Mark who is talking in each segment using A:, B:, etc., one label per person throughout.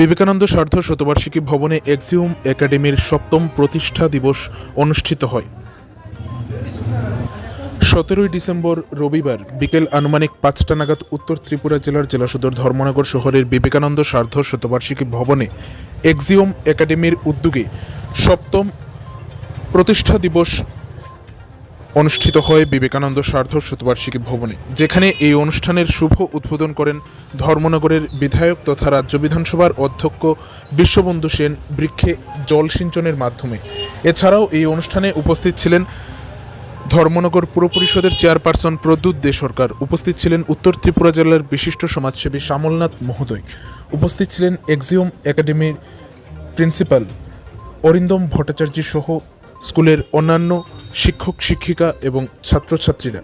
A: বিবেকানন্দ সার্ধ শতবার্ষিকী ভবনে এক্সিউম একাডেমির সপ্তম প্রতিষ্ঠা দিবস অনুষ্ঠিত হয়। সতেরোই ডিসেম্বর রবিবার বিকেল আনুমানিক পাঁচটা নাগাদ উত্তর ত্রিপুরা জেলার জেলা সদর ধর্মনগর শহরের বিবেকানন্দ সার্ধ শতবার্ষিকী ভবনে এক্সিওম একাডেমির উদ্যোগে সপ্তম প্রতিষ্ঠা দিবস অনুষ্ঠিত হয় বিবেকানন্দ সার্ধ শতবার্ষিকী ভবনে, যেখানে এই অনুষ্ঠানের শুভ উদ্বোধন করেন ধর্মনগরের বিধায়ক তথা রাজ্য বিধানসভার অধ্যক্ষ বিশ্ববন্ধু সেন বৃক্ষে জল সিঞ্চনের মাধ্যমে। এছাড়াও এই অনুষ্ঠানে উপস্থিত ছিলেন ধর্মনগর পুর পরিষদের চেয়ারপারসন প্রদ্যুৎ দে সরকার, উপস্থিত ছিলেন উত্তর ত্রিপুরা জেলার বিশিষ্ট সমাজসেবী শ্যামলনাথ মহোদয়, উপস্থিত ছিলেন এক্সিওম একাডেমির প্রিন্সিপাল অরিন্দম ভট্টাচার্য সহ স্কুলের অন্যান্য শিক্ষক, শিক্ষিকা এবং ছাত্রছাত্রীরা।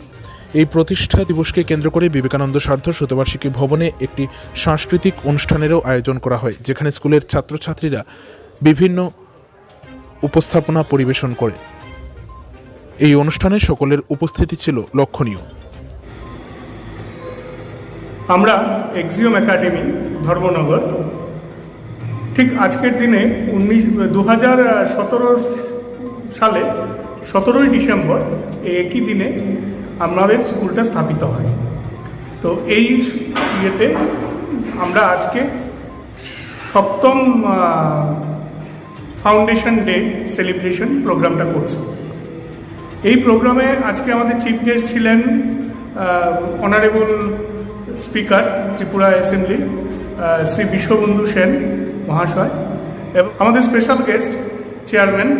A: এই প্রতিষ্ঠা দিবসকে কেন্দ্র করে বিবেকানন্দ সার্ধ শতবার্ষিকী ভবনে একটি সাংস্কৃতিক অনুষ্ঠানেরও আয়োজন করা হয়, যেখানে স্কুলের ছাত্রছাত্রীরা বিভিন্ন উপস্থাপনা পরিবেশন করে। এই অনুষ্ঠানে সকলের উপস্থিতি ছিল লক্ষণীয়।
B: আমরা এক্সিওম একাডেমি, ধর্মনগর, ঠিক আজকের দিনে উনিশ, দু সালে সতেরোই ডিসেম্বর একই দিনে আমাদের স্কুলটা স্থাপিত হয়। তো এই ইয়েতে আমরা আজকে সপ্তম ফাউন্ডেশন ডে সেলিব্রেশন প্রোগ্রামটা করছি। এই প্রোগ্রামে আজকে আমাদের চিফ গেস্ট ছিলেন honourable speaker Tripura assembly Shri Bishwabandhu Sen মহাশয় এবং আমাদের special guest chairman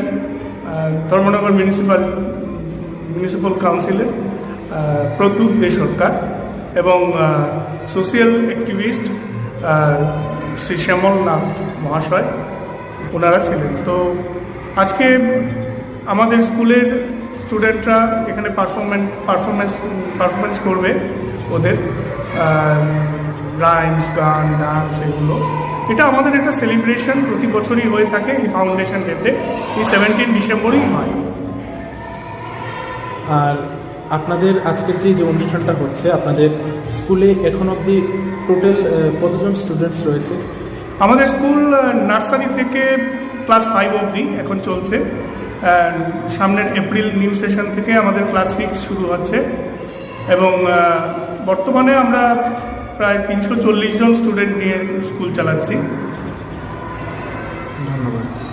B: Dharmanagar municipal municipal কাউন্সিলের প্রদ্যুৎ দে সরকার এবং সোশিয়াল অ্যাক্টিভিস্ট শ্রী শ্যামল নাথ মহাশয় ওনারা ছিলেন। তো আজকে আমাদের স্কুলের স্টুডেন্টরা এখানে পারফরমেন্স পারফরমেন্স পারফরমেন্স করবে ওদের রাইমস গান ডান্স এগুলো। এটা আমাদের একটা সেলিব্রেশন প্রতি বছরই হয়ে থাকে এই ফাউন্ডেশন ডেতে এই সেভেন্টিন ডিসেম্বরই হয়।
C: আর আপনাদের আজকের যে যে অনুষ্ঠানটা হচ্ছে আপনাদের স্কুলে এখন অবধি টোটাল কতজন স্টুডেন্টস রয়েছে?
B: আমাদের স্কুল নার্সারি থেকে ক্লাস ফাইভ অবধি এখন চলছে। সামনের এপ্রিল নিউ সেশন থেকে আমাদের ক্লাস সিক্স শুরু হচ্ছে। এবং বর্তমানে আমরা প্রায় তিনশো চল্লিশ জন স্টুডেন্ট নিয়ে স্কুল চালাচ্ছি।
C: ধন্যবাদ।